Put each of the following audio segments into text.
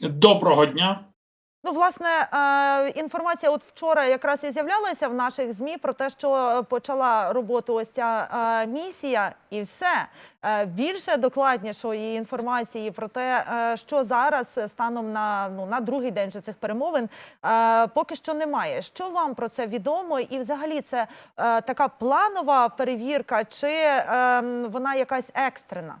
Доброго дня. Ну, власне, е, інформація от вчора якраз і з'являлася в наших ЗМІ про те, що почала роботу ось ця е, місія, і все. Е, Більше докладнішої інформації про те, що зараз станом на, ну, на другий день цих перемовин, поки що немає. Що вам про це відомо? І взагалі це така планова перевірка, чи е, вона якась екстрена?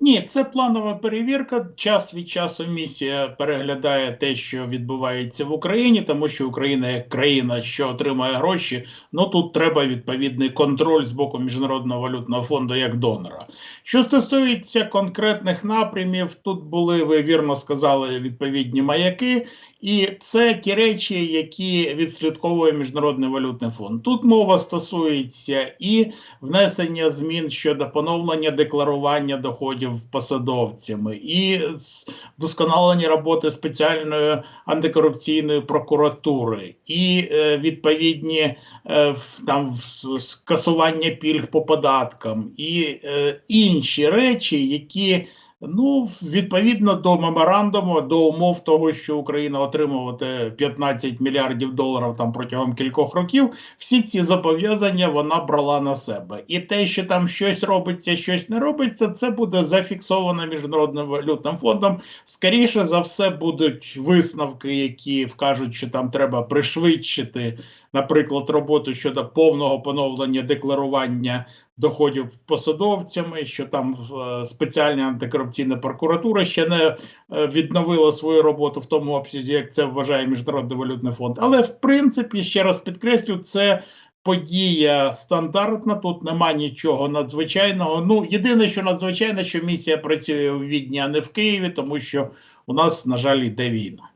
Ні, це планова перевірка. Час від часу місія переглядає те, що відбувається в Україні, тому що Україна як країна, що отримує гроші. Ну тут треба відповідний контроль з боку міжнародного валютного фонду як донора. Що стосується конкретних напрямів, тут були ви вірно сказали відповідні маяки. І це ті речі, які відслідковує міжнародний валютний фонд. Тут мова стосується і внесення змін щодо поновлення декларування доходів посадовцями, і вдосконалення роботи спеціальної антикорупційної прокуратури, і е, відповідні е, там скасування пільг по податкам, і е, інші речі, які. Ну, відповідно до меморандуму, до умов того, що Україна отримувати 15 мільярдів доларів там протягом кількох років, всі ці зобов'язання вона брала на себе. І те, що там щось робиться, щось не робиться, це буде зафіксовано міжнародним валютним фондом. Скоріше за все, будуть висновки, які вкажуть, що там треба пришвидшити, наприклад, роботу щодо повного поновлення декларування доходів посадовцями, що там е, спеціальна антикорупційна прокуратура ще не е, відновила свою роботу в тому обсязі, як це вважає Міжнародний валютний фонд. Але в принципі, ще раз підкреслю, це. Подія стандартна, тут нема нічого надзвичайного. Ну, єдине, що надзвичайне, що місія працює у Відні, а не в Києві, тому що у нас, на жаль, йде війна.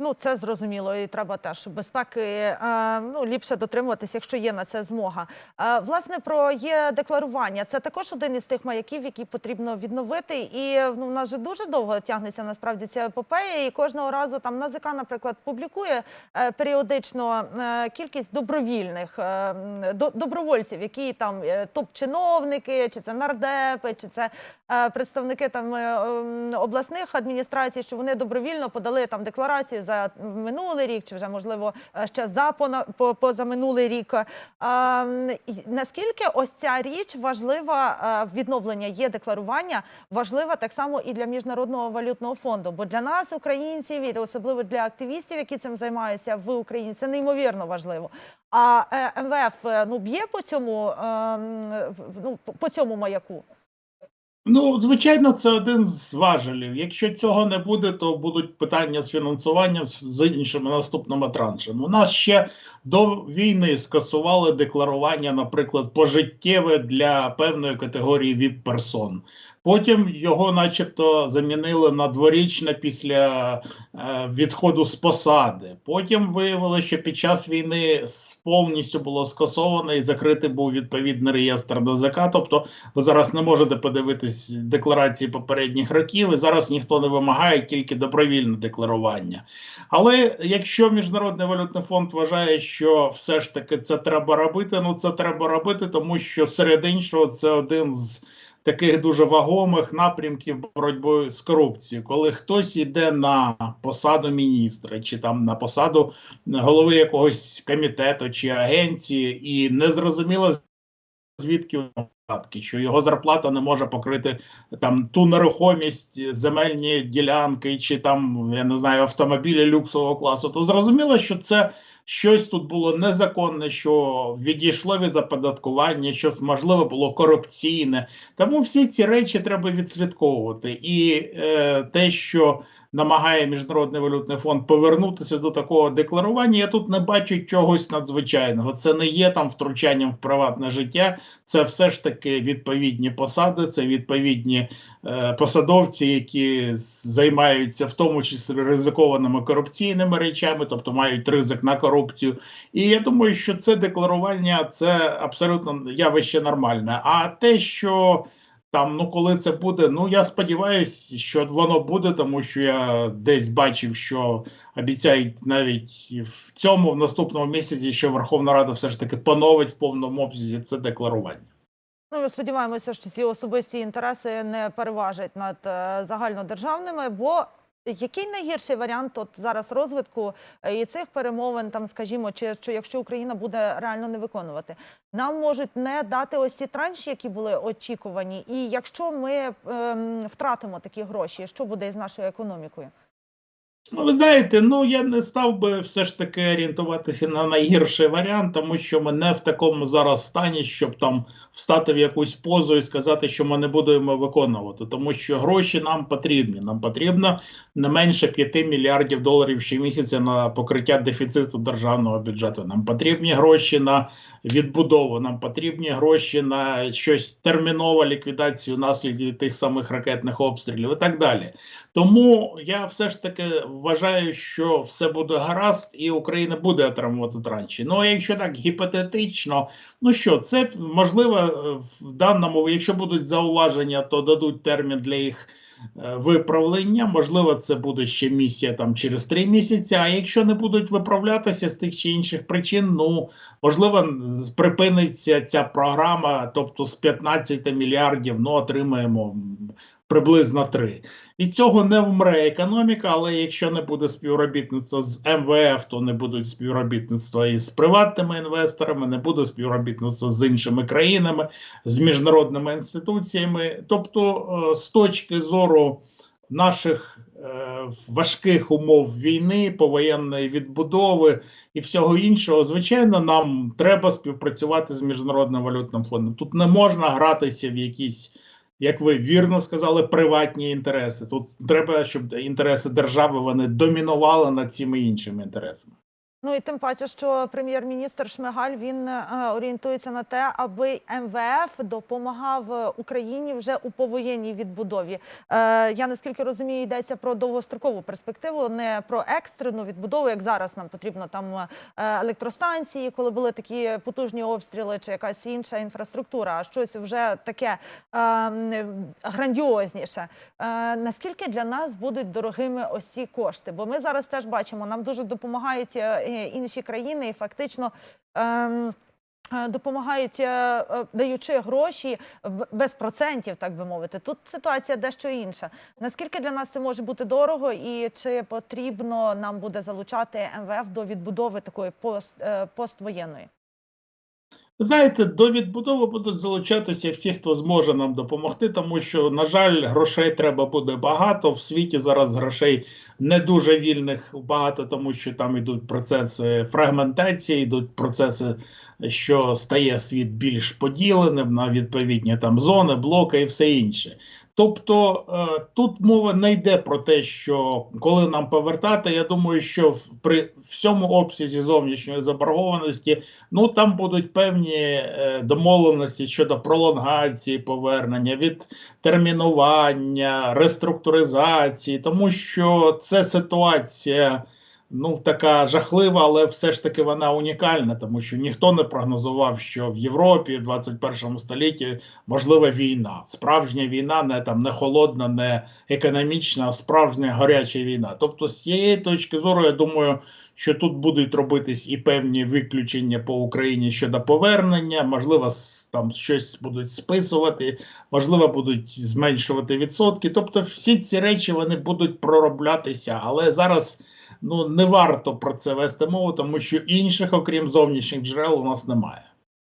Ну, це зрозуміло, і треба теж безпеки е, ну, ліпше дотримуватись, якщо є на це змога. Е, власне, про є декларування. Це також один із тих маяків, які потрібно відновити. І ну, в нас же дуже довго тягнеться насправді ця епопея. І кожного разу там НАЗК, наприклад, публікує е, періодично кількість добровільних до, добровольців, які там топ-чиновники, чи це нардепи, чи це представники там обласних адміністрацій, що вони добровільно подали там декларацію за минулий рік, чи вже можливо е, ще за пона- по, позаминулий рік. Ем, Наскільки ось ця річ важлива е, відновлення є декларування, важлива так само і для міжнародного валютного фонду. Бо для нас, українців, і особливо для активістів, які цим займаються в Україні, це неймовірно важливо. А е, МВФ ну б'є по цьому ем, ну по цьому маяку. Ну, звичайно, це один з важелів. Якщо цього не буде, то будуть питання з фінансуванням з- іншими наступними траншами. У нас ще до війни скасували декларування, наприклад, пожиттєве для певної категорії ВІП-персон. Потім його, начебто, замінили на дворічне після е, відходу з посади. Потім виявилося, що під час війни повністю було скасовано і закритий був відповідний реєстр НАЗК. Тобто ви зараз не можете подивитись декларації попередніх років, і зараз ніхто не вимагає тільки добровільне декларування. Але якщо Міжнародний валютний фонд вважає, що все ж таки це треба робити, ну це треба робити, тому що серед іншого це один з таких дуже вагомих напрямків боротьби з корупцією, коли хтось йде на посаду міністра чи там на посаду голови якогось комітету чи агенції, і незрозуміло звідки що його зарплата не може покрити там ту нерухомість, земельні ділянки чи там я не знаю автомобілі люксового класу, то зрозуміло, що це щось тут було незаконне, що відійшло від оподаткування, що можливо було корупційне. Тому всі ці речі треба відслідковувати. І е, те, що намагає міжнародний валютний фонд повернутися до такого декларування, я тут не бачу чогось надзвичайного. Це не є там втручанням в приватне життя. Це все ж таки відповідні посади, це відповідні е, посадовці, які займаються в тому числі ризикованими корупційними речами, тобто мають ризик на корупцію. І я думаю, що це декларування це абсолютно явище нормальне. А те, що там, ну коли це буде, ну я сподіваюся, що воно буде, тому що я десь бачив, що обіцяють навіть в цьому в наступному місяці, що Верховна Рада все ж таки поновить в повному обсязі це декларування. Ну, ми сподіваємося, що ці особисті інтереси не переважать над е, загальнодержавними, бо який найгірший варіант от зараз розвитку е, і цих перемовин, там, скажімо, чи що якщо Україна буде реально не виконувати, нам можуть не дати ось ці транші, які були очікувані, і якщо ми ем, втратимо такі гроші, що буде із нашою економікою? Ну, ви знаєте, ну я не став би все ж таки орієнтуватися на найгірший варіант, тому що ми не в такому зараз стані, щоб там встати в якусь позу і сказати, що ми не будемо виконувати, тому що гроші нам потрібні. Нам потрібно не менше 5 мільярдів доларів щомісяця на покриття дефіциту державного бюджету. Нам потрібні гроші на відбудову. Нам потрібні гроші на щось термінову ліквідацію наслідків тих самих ракетних обстрілів і так далі. Тому я все ж таки вважаю, що все буде гаразд, і Україна буде отримувати транші. Ну а якщо так гіпотетично, ну що, це можливо е, в даному, якщо будуть зауваження, то дадуть термін для їх. е, Виправлення, можливо, це буде ще місія там через три місяці. А якщо не будуть виправлятися з тих чи інших причин, ну можливо, припиниться ця програма, тобто з 15 мільярдів, ну отримаємо приблизно 3. Від цього не вмре економіка, але якщо не буде співробітництва з МВФ, то не будуть співробітництва із приватними інвесторами, не буде співробітництва з іншими країнами, з міжнародними інституціями. Тобто, е, з точки зору наших е, важких умов війни, повоєнної відбудови і всього іншого, звичайно, нам треба співпрацювати з міжнародним валютним фондом. Тут не можна гратися в якісь як ви вірно сказали, приватні інтереси. Тут треба, щоб інтереси держави вони домінували над цими іншими інтересами. Ну і тим паче, що прем'єр-міністр Шмигаль він е, орієнтується на те, аби МВФ допомагав е, Україні вже у повоєнній відбудові. Е, я наскільки розумію, йдеться про довгострокову перспективу, не про екстрену відбудову, як зараз нам потрібно там е, електростанції, коли були такі потужні обстріли, чи якась інша інфраструктура, а щось вже таке е, грандіозніше. Е, наскільки для нас будуть дорогими ось ці кошти? Бо ми зараз теж бачимо, нам дуже допомагають інші країни, і фактично. ем, е, Допомагають, е, е, даючи гроші без процентів, так би мовити. Тут ситуація дещо інша. Наскільки для нас це може бути дорого, і чи потрібно нам буде залучати МВФ до відбудови такої пост, е, поствоєнної? Знаєте, до відбудови будуть залучатися всі, хто зможе нам допомогти, тому що, на жаль, грошей треба буде багато. В світі зараз грошей не дуже вільних багато, тому що там йдуть процеси фрагментації, йдуть процеси, що стає світ більш поділеним на відповідні там зони, блоки і все інше. Тобто е, тут мова не йде про те, що коли нам повертати, я думаю, що при всьому обсязі зовнішньої заборгованості ну там будуть певні е, домовленості щодо пролонгації повернення, відтермінування, реструктуризації, тому що це ситуація. Ну, така жахлива, але все ж таки вона унікальна, тому що ніхто не прогнозував, що в Європі в 21 столітті можлива війна. Справжня війна, не там не холодна, не економічна, а справжня гаряча війна. Тобто, з цієї точки зору, я думаю, що тут будуть робитись і певні виключення по Україні щодо повернення, можливо, там щось будуть списувати, можливо, будуть зменшувати відсотки. Тобто, всі ці речі вони будуть пророблятися, але зараз ну не варто про це вести мову, тому що інших, окрім зовнішніх джерел, у нас немає.